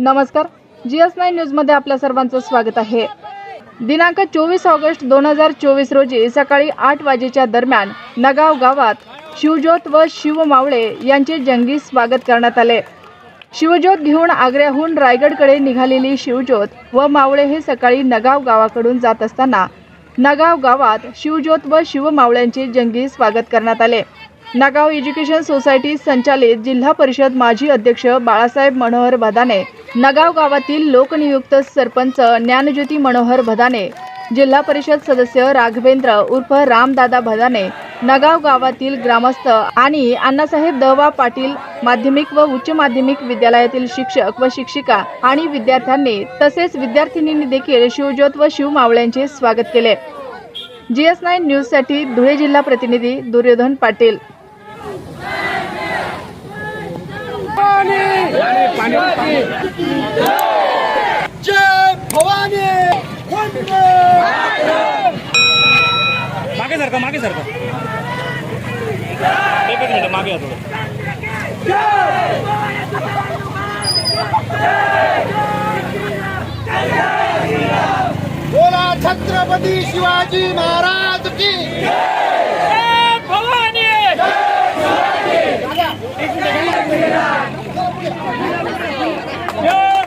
नमस्कार. G S nine न्यूजमध्ये आपल्या सर्वांचं स्वागत आहे. दिनांक चोवीस ऑगस्ट दोन हजार चोवीस रोजी सकाळी आठ वाजेच्या दरम्यान नगाव गावात शिवज्योत व शिवमावळे यांचे जंगी स्वागत करण्यात आले. शिवज्योत घेऊन आग्र्याहून रायगडकडे निघालेली शिवज्योत व मावळे हे सकाळी नगाव गावाकडून जात असताना नगाव गावात शिवज्योत व शिवमावळ्यांचे जंगी स्वागत करण्यात आले. नगाव एज्युकेशन सोसायटी संचालित जिल्हा परिषद माजी अध्यक्ष बाळासाहेब मनोहर भदाने नगाव गावातील लोकनियुक्त सरपंच ज्ञानज्योती मनोहर भदाने जिल्हा परिषद सदस्य राघवेंद्र उर्फ रामदादा भदाने नगाव गावातील ग्रामस्थ आणि अण्णासाहेब दवा पाटील माध्यमिक व उच्च माध्यमिक विद्यालयातील शिक्षक व शिक्षिका आणि विद्यार्थ्यांनी तसेच विद्यार्थिनींनी देखील शिवज्योत व शिवमावळ्यांचे स्वागत केले. जीएस नाईन न्यूजसाठी धुळे जिल्हा प्रतिनिधी दुर्योधन पाटील. जय भवानी मागे सरका मागे सरका एक एक मिनिट मागे या थोडं बोला छत्रपती शिवाजी महाराज की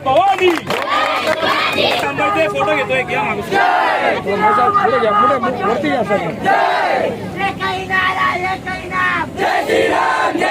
भवानी थांबायचे फोटो घेतोय घ्या मागून जय मागे या